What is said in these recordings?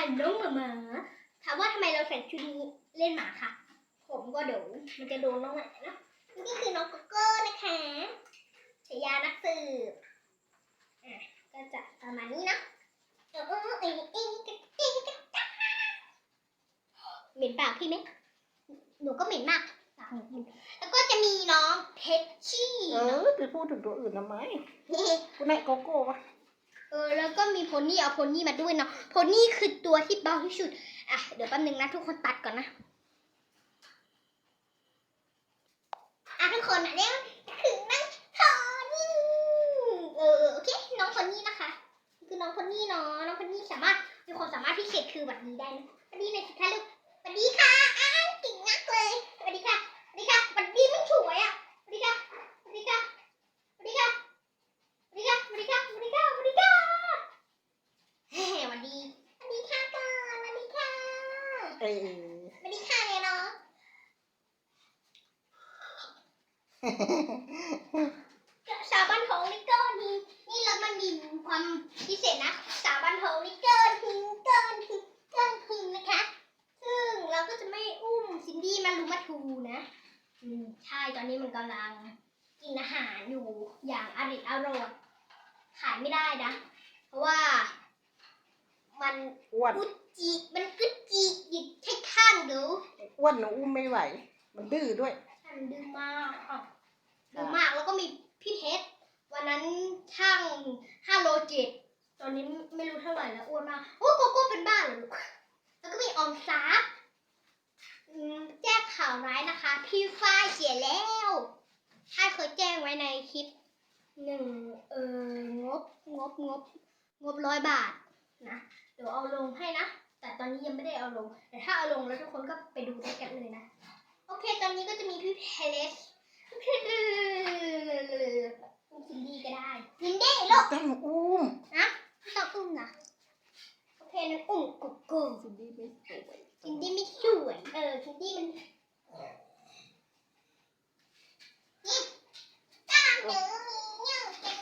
ค่ะน้องหมาหมาถามว่าทำไมเราใส่ชุดนี้เล่นหมาค่ะ ผมก็เดี๋ยวมันจะโดนน้องหมานาะนี่คือน้องโกโก้นะคะฉายานักสืบอะก็จะประมาณนี้นะเออเออเออเออเออเหม็นปากพี่ไหมหนูก็เหม็นมากปากหนูแล้วก็จะมีน้องเพชชี่เออไปพูดถึงตัวอื่นทำไมคุณนายโกโก้ปะ เออแล้วก็มีโพนี่เอาโพนี่มาด้วยเนาะโพนี่คือตัวที่เบาที่สุดอะเดี๋ยวแป๊บนึงนะทุกคนตัดก่อนนะอะทุกคนอะเรียกถึงน้องโพนี่เออโอเคน้องโพนี่นะคะ คือน้องโพนี่เนาะน้องโพนี่สามารถมีความสามารถพิเศษคือหวัดดีได้นะหวัดดีเลยสิคะลูกหวัดดีค่ะอ้าวเก่งมากเลยหวัดดีค่ะหวัดดีค่ะหวัดดีไม่สวยอะหวัดดีค่ะหวัดดีค่ะหวัดดีค่ะหวัดดีค่ะหวัดดีค่ะหวัดดีค่ะหวัดดีค่ะ เฮ้ยวันดีวันดีค่ะก่อนวันดีค่ะ เออวันดีค่ะเนี่ยเนาะสาบันทองนี่เกินทีนี่แล้วมันมีความพิเศษนะ สาบันทองนี่เกินทีเกินทีเกินทีนะคะ ซึ่งเราก็จะไม่อุ้มซินดี้มารุมาทูนะอืมใช่ตอนนี้มันกำลังกินอาหารอยู่อย่างอริดอร่อยขายไม่ได้นะ เพราะว่า มันอ้วนกุจจิมันกุจจิหยิบให้ข้างดูอ้วนหนูอุ้มไม่ไหว มันดื้อด้วยฉันดื้อมากอะดื้อมากแล้วก็มีพี่เพชรวันนั้นช่างห้าโลเจ็ดตอนนี้ไม่รู้เท่าไหร่แล้วอ้วนมากโอ้โกโก้เป็นบ้าเหรอลูกแล้วก็มีออมทรัพย์อืมแจ้งข่าวร้ายนะคะ พี่ฝ้ายเสียแล้วถ้าเคยแจ้งไว้ในคลิปหนึ่งเอองบงบงบงบร้อยบาท นะเดี๋ยวเอาลงให้นะ แต่ตอนนี้ยังไม่ได้เอาลง แต่ถ้าเอาลงแล้วทุกคนก็ไปดูด้วยกันเลยนะ โอเค ตอนนี้ก็จะมีพี่เพลสคุณซินดี้ก็ได้ซินดี้ลูกต้องอุ้มนะไม่ต้องอุ้มนะโอเคนั้นอุ้มกุ๊กกุ๊กซินดี้ไม่สวยซินดี้ไม่สวยเออซินดี้มันนี่ตามเนื้อมีเงี้ยวจัง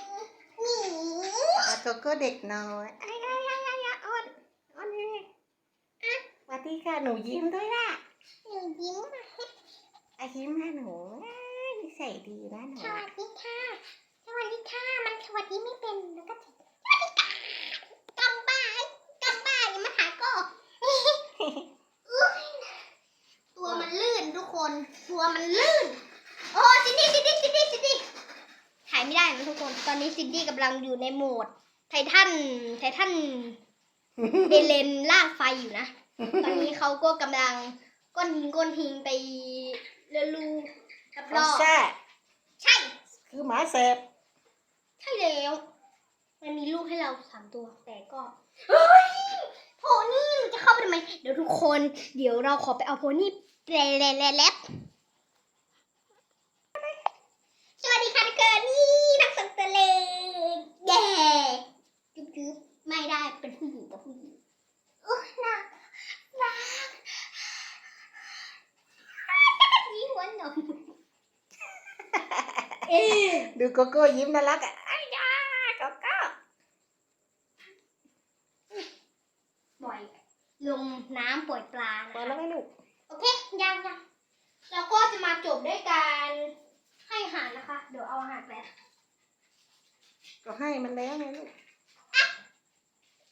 หมีอะโกโก้เด็กน้อยไอ้ไอ้ไอ้ไอ้ไอ้อ้อนอ้อนนี่อะสวัส ดีค่ะ หนูยิ้มด้วยล่ะ หนูยิ้มมาอายิ้มให้หนูอะนิสัยดีนะหนูสวัสดีค่ะ สวัสดีค่ะ มันสวัสดีไม่เป็นแล้วก็สวัสดีค่ะกำบ้ากำบ้าอย่ามาถ่ายก็อุ๊ยตัวมันลื่นทุกคน ตัวมันลื่น โอ้ซินดี้ซินดี้ซินดี้ซินดี้ถ่ายไม่ได้นะทุกคน ตอนนี้ซินดี้กำลังอยู่ในโหมด ไททัน ไททันเอเลนล่าไฟอยู่นะ ตอนนี้เขาก็กำลังก้นหิงก้นหิงไปเรือลูรเขาอบแซ่ๆใช่ คือหมาแสบใช่แล้ว มันมีลูกให้เราสามตัว แต่ก็เฮ้ยโพนี่มันจะเข้าไปทำไม เดี๋ยวทุกคน เดี๋ยวเราขอไปเอาโพนี่แลแลแลแลบสวัสดีค่ะทุกคนนี่นักสังเตเลงเย้จุ๊บจุ๊บไม่ได้เป็นผู้หญิงกับผู้หญิงโอ้ยน่ารักนี่หัวหนมเอ๊ะ ดูโกโก้ยิ้มน่ารักอะไอ้ยาโกโก้ปล่อยลงน้ำปล่อยปลาพอนะแล้วไหมลูก โอเค ยังยังแล้วก็จะมาจบด้วยการให้อาหารนะคะ เดี๋ยวเอาอาหารไปก็ให้มันแล้วไงลูก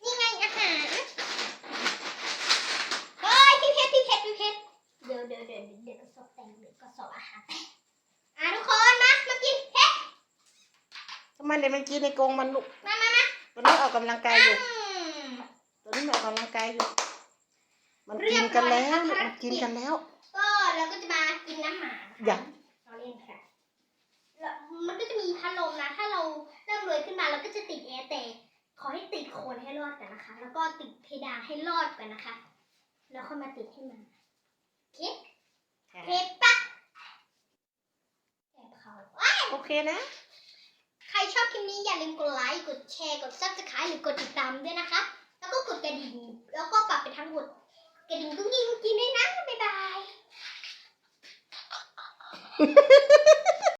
นี่ไงอาหารเฮ้ยพี่เพชรพี่เพชรพี่เพชรเดี๋ยวเดี๋ยวเดี๋ยวเดี๋ยวกระสอบแต่งเดี๋ยวกระสอบอาหารอะทุกคนมามากินเพชร ทำไม เดี๋ยวมันกินในกรงมันลูกมามามาตัวนี้ออกกำลังกายอยู่ อืม ตัวนี้มันออกกำลังกายอยู่ มันกินกันแล้วลูกมันกินกันแล้ว ก็เราก็จะมากินน้ำหมานะคะอย่าเราเล่นค่ะแล้วมันก็จะมีพัดลมนะ ถ้าเราเริ่มรวยขึ้นมาเราก็จะติดแอร์แต่ขอให้ติดโคนให้รอดกันนะคะ แล้วก็ติดเพดานให้รอดกันนะคะ แล้วค่อยมาติดให้มันโอเคเพชรปะแอบเขาว้ายโอเคนะใคร ชอบคลิปนี้อย่าลืมกดไลค์ กดแชร์ กดซับสไครต์หรือกดติดตามด้วยนะคะ แล้วก็กดกระดิ่ง แล้วก็ปรับไปทั้งหมดกระดิ่งกุ้งยิงกุ้งกินด้วยนะ บ๊ายบาย